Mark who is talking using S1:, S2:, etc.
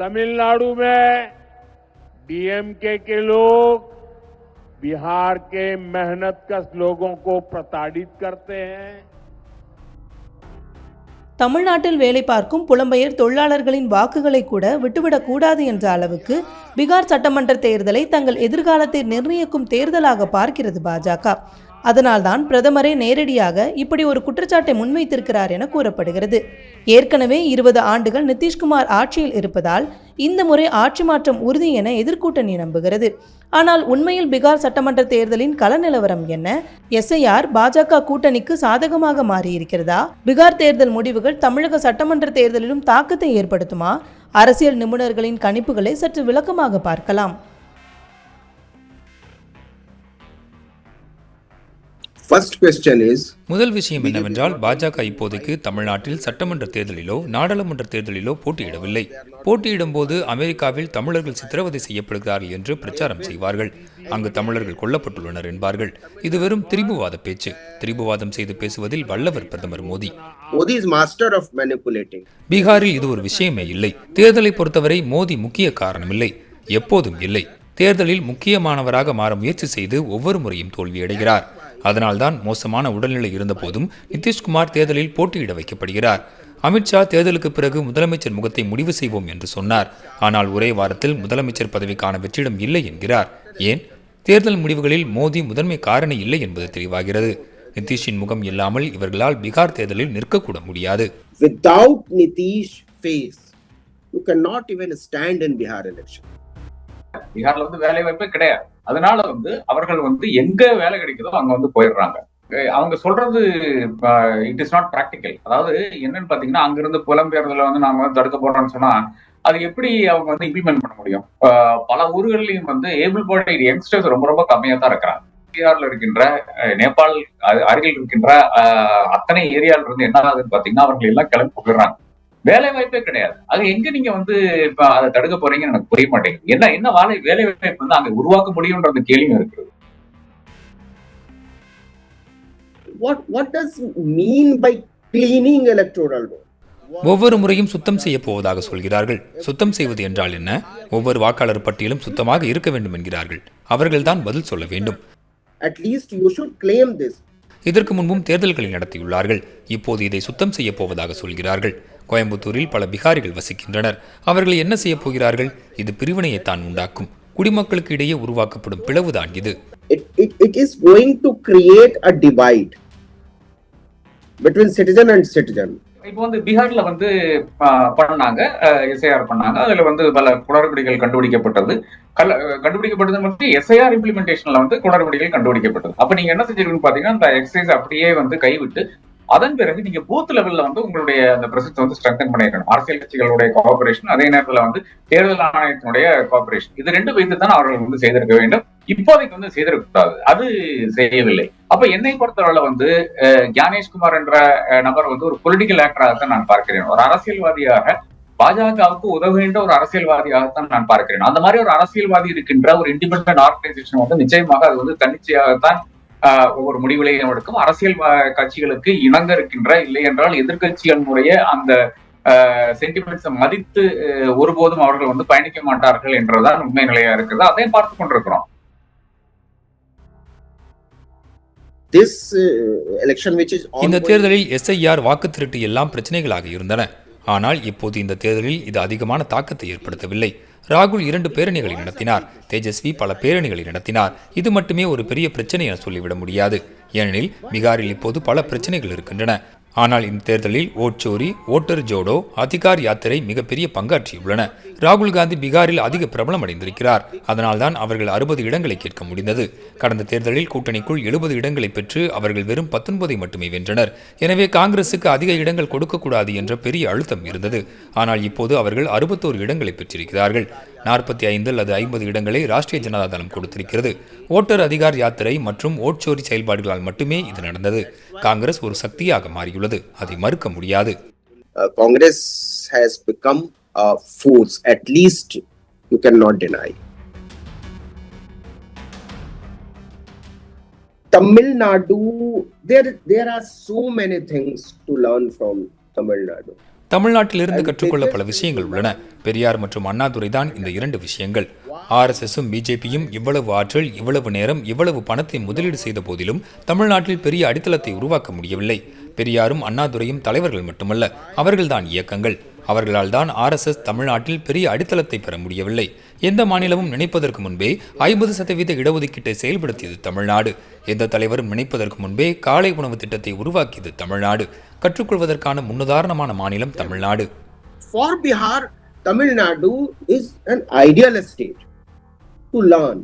S1: तमिलनाडु में डीएमके के लोग बिहार के मेहनत कश लोगों को प्रताड़ित करते हैं
S2: தமிழ்நாட்டில் வேலை பார்க்கும் புலம்பெயர் தொழிலாளர்களின் வாக்குகளை கூட விட்டுவிடக்கூடாது என்ற அளவுக்கு பீகார் சட்டமன்ற தேர்தலை தங்கள் எதிர்காலத்தை நிர்ணயிக்கும் தேர்தலாக பார்க்கிறது பாஜக அதனால்தான் பிரதமரே நேரடியாக இப்படி ஒரு குற்றச்சாட்டை முன்வைத்திருக்கிறார் என கூறப்படுகிறது. ஏற்கனவே இருபது ஆண்டுகள் நிதிஷ்குமார் ஆட்சியில் இருப்பதால் இந்த முறை ஆட்சி மாற்றம் உறுதி என எதிர்கூட்டணி நம்புகிறது. ஆனால் உண்மையில் பீகார் சட்டமன்ற தேர்தலின் கள நிலவரம் என்ன? எஸ்ஐஆர் பாஜக கூட்டணிக்கு சாதகமாக மாறியிருக்கிறதா? பீகார் தேர்தல் முடிவுகள் தமிழக சட்டமன்ற தேர்தலிலும் தாக்கத்தை ஏற்படுத்துமா? அரசியல் நிபுணர்களின் கணிப்புகளை சற்று விளக்கமாக பார்க்கலாம்.
S3: முதல் விஷயம் என்னவென்றால் பாஜக இப்போதைக்கு தமிழ்நாட்டில் சட்டமன்ற தேர்தலிலோ நாடாளுமன்ற தேர்தலிலோ போட்டியிடவில்லை. போட்டியிடும் போது அமெரிக்காவில் தமிழர்கள் சித்திரவதை செய்யப்படுகிறார்கள் என்று பிரச்சாரம் செய்வார்கள். அங்கு தமிழர்கள் கொல்லப்பட்டுள்ளனர் என்பார்கள். இது வெறும் திரிபுவாத பேச்சு. திரிபுவாதம் செய்து பேசுவதில் வல்லவர் பிரதமர் மோடி. பீகாரில் இது ஒரு விஷயமே இல்லை. தேர்தலை பொறுத்தவரை மோடி முக்கிய காரணமில்லை. எப்போதும் இல்லை. தேர்தலில் முக்கியமானவராக மாற முயற்சி செய்து ஒவ்வொரு முறையும் தோல்வியடைகிறார். அதனால்தான் மோசமான உடல்நிலை இருந்தபோதும் நிதிஷ்குமார் தேர்தலில் போட்டியிட வைக்கப்படுகிறார். அமித்ஷா தேர்தலுக்கு பிறகு முதலமைச்சர் முகத்தை முடிவு செய்வோம் என்று சொன்னார். ஆனால் ஒரே வாரத்தில் முதலமைச்சர் பதவிக்கான வெற்றிடம் இல்லை என்கிறார். ஏன்? தேர்தல் முடிவுகளில் மோடி முதன்மை காரணி இல்லை என்பது தெளிவாகிறது. நிதிஷின் முகம் இல்லாமல் இவர்களால் பீகார் தேர்தலில் நிற்கக்கூட முடியாது.
S4: Without Nitish face, you cannot even stand in Bihar election.
S5: பீகார்ல வந்து வேலை வாய்ப்பே கிடையாது. அதனால வந்து அவர்கள் வந்து எங்க வேலை கிடைக்குதோ அங்க வந்து போயிடுறாங்க. அவங்க சொல்றது இட் இஸ் நாட் பிராக்டிக்கல் அதாவது என்னன்னு பாத்தீங்கன்னா அங்கிருந்து புலம்பெயர்தல வந்து நாங்க வந்து தடுக்க போறோம்னு சொன்னா அது எப்படி அவங்க வந்து இம்ப்ளிமெண்ட் பண்ண முடியும்? பல ஊர்கள்லயும் வந்து ஏபிள் பாடி யங்ஸ்டர்ஸ் ரொம்ப ரொம்ப கம்மியா தான் இருக்கிறாங்க. பீகார்ல இருக்கின்ற நேபாள் அ- அருகில் இருக்கின்ற அத்தனை ஏரியால இருந்து என்ன ஆகுதுன்னு பாத்தீங்கன்னா அவர்கள் எல்லாம் கிளம்பி போயிடுறாங்க. வேலை வாய்ப்பே கிடையாது. அது எங்க நீங்க வந்து இப்ப அதை தடுக்க போறீங்கன்னு எனக்கு புரிய மாட்டேங்குது. என்ன என்ன வேலை வேலை வாய்ப்பு வந்து அங்க உருவாக்க முடியும்ன்ற அந்த கேள்வியும் இருக்குது.
S4: What what does mean by cleaning electoral roll?
S3: ஒவ்வொரு முறையும் சுத்தம் செய்ய போவதாக சொல்கிறார்கள். சுத்தம் செய்வது என்றால் என்ன? ஒவ்வொரு வாக்காளர் பட்டியலும் சுத்தமாக இருக்க வேண்டும் என்கிறார்கள். அவர்கள்தான் பதில் சொல்ல வேண்டும்.
S4: At least you should claim this.
S3: இதற்கு முன்பும் தேர்தல்களை நடத்தியுள்ளார்கள். இப்போது இதை சுத்தம் செய்ய போவதாக சொல்கிறார்கள். கோயம்புத்தூரில் பல பிகாரிகள் வசிக்கின்றனர். அவர்கள் என்ன செய்ய போகிறார்கள்? இது பிரிவினையைத்தான் உண்டாக்கும். குடிமக்களுக்கு இடையே உருவாக்கப்படும் பிளவுதான் இது.
S4: It, it, it is going to create a divide between citizen and citizen.
S5: இப்போ வந்து பீகார்ல வந்து பண்ணாங்க எஸ்ஐஆர் பண்ணாங்க. அதுல வந்து பல குளறுபடிகள் கண்டுபிடிக்கப்பட்டது. கல கண்டுபிடிக்கப்பட்டது மட்டும் எஸ்ஐஆர் இம்ப்ளிமெண்டேஷன்ல வந்து குளறுபடிகள் கண்டுபிடிக்கப்பட்டது. அப்ப நீங்க என்ன செஞ்சிருக்கீங்கன்னு பாத்தீங்கன்னா அந்த எக்ஸசைஸ் அப்படியே வந்து கைவிட்டு அதன் பிறகு நீங்க பூத் லெவல்ல வந்து உங்களுடைய அந்த பிரசத்தை வந்து ஸ்ட்ரெங்தன் பண்ணிருக்கணும் அரசியல் கட்சிகளுடைய கோஆபரேஷன் அதே நேரத்துல வந்து தேர்தல் ஆணையத்தினுடைய கோஆபரேஷன் இது ரெண்டு வைத்து தான் அவர்கள் வந்து செய்திருக்க வேண்டும். இப்போதைக்கு வந்து செய்திருக்க கூடாது அது செய்யவில்லை. அப்ப என்னை பொறுத்தவரை வந்து அஹ், ஞானேஷ்குமார் என்ற நபர் வந்து ஒரு பொலிட்டிக்கல் ஆக்டராகத்தான் நான் பார்க்கிறேன். ஒரு அரசியல்வாதியாக பாஜகவுக்கு உதவுகின்ற ஒரு அரசியல்வாதியாகத்தான் நான் பார்க்கிறேன். அந்த மாதிரி ஒரு அரசியல்வாதி இருக்கின்ற ஒரு இண்டிபெண்டன்ட் ஆர்கனைசேஷன் வந்து நிச்சயமாக அது வந்து தன்னிச்சையாகத்தான் ஆஹ், ஒவ்வொரு முடிவுகளையும் எடுக்கும். அரசியல் கட்சிகளுக்கு இணங்க இருக்கின்ற இல்லை என்றால் எதிர்கட்சிகளுடைய அந்த சென்டிமெண்ட்ஸை மதித்து ஒருபோதும் அவர்கள் வந்து பயணிக்க மாட்டார்கள் என்றுதான் உண்மை நிலையா இருக்கிறது அதையும் பார்த்து கொண்டிருக்கிறோம்.
S4: This election, which is
S3: இந்த தேர்தலில் எஸ்ஐஆர் வாக்கு திருட்டு எல்லாம் பிரச்சனைகளாக இருந்தன. ஆனால் இப்போது இந்த தேர்தலில் இது அதிகமான தாக்கத்தை ஏற்படுத்தவில்லை. ராகுல் இரண்டு பேரணிகளை நடத்தினார். தேஜஸ்வி பல பேரணிகளை நடத்தினார். இது மட்டுமே ஒரு பெரிய பிரச்சனை என சொல்லிவிட முடியாது. ஏனெனில் பீகாரில் இப்போது பல பிரச்சனைகள் இருக்கின்றன. ஆனால் இந்த தேர்தலில் ஓட்சோரி ஓட்டர் ஜோடோ அதிகார் யாத்திரை மிகப்பெரிய பங்காற்றியுள்ளன. ராகுல் காந்தி பீகாரில் அதிக பிரபலம் அடைந்திருக்கிறார். அதனால்தான் அவர்கள் அறுபது இடங்களை கேட்க முடிந்தது. கடந்த தேர்தலில் கூட்டணிக்குள் எழுபது இடங்களை பெற்று அவர்கள் வெறும் பத்தொன்பதை மட்டுமே வென்றனர். எனவே காங்கிரசுக்கு அதிக இடங்கள் கொடுக்கக்கூடாது என்ற பெரிய அழுத்தம் இருந்தது. ஆனால் இப்போது அவர்கள் அறுபத்தோரு இடங்களை பெற்றிருக்கிறார்கள். நாற்பத்தி ஐந்து அல்லது ஐம்பது இடங்களை ராஷ்டிரிய ஜனதா தளம் கொடுத்திருக்கிறது. ஓட்டர் அதிகார் யாத்திரை மற்றும் ஓட்சோரி செயல்பாடுகளால் மட்டுமே இது நடந்தது. காங்கிரஸ் ஒரு சக்தியாக மாறியுள்ளது. அதை மறுக்க முடியாது
S4: has become a force. At least you cannot deny. Tamil Nadu, there there are so many things to learn from Tamil Nadu.
S3: தமிழ்நாட்டிலிருந்து கற்றுக்கொள்ள பல விஷயங்கள் உள்ளன பெரியார் மற்றும் அண்ணாதுரை தான் இந்த இரண்டு விஷயங்கள் ஆர்எஸ்எஸும் பிஜேபியும் இவ்வளவு ஆற்றல் இவ்வளவு நேரம் இவ்வளவு பணத்தை முதலீடு செய்த போதிலும் தமிழ்நாட்டில் பெரிய அடித்தளத்தை உருவாக்க முடியவில்லை பெரியாரும் அண்ணாதுரையும் தலைவர்கள் மட்டுமல்ல அவர்கள்தான் இயக்கங்கள். அவர்களால் தான் ஆர்எஸ்எஸ் தமிழ்நாட்டில் பெரிய அடித்தளத்தை பெற முடியவில்லை. எந்த மாநிலமும் நினைப்பதற்கு முன்பே ஐம்பது சதவீத இடஒதுக்கீட்டை செயல்படுத்தியது தமிழ்நாடு. எந்த தலைவரும் நினைப்பதற்கு முன்பே காலை உணவு திட்டத்தை உருவாக்கியது தமிழ்நாடு. கற்றுக்கொள்வதற்கான முன்னுதாரணமான மாநிலம் Tamil Nadu.
S4: For Bihar, Tamil Nadu is an ideal state to learn,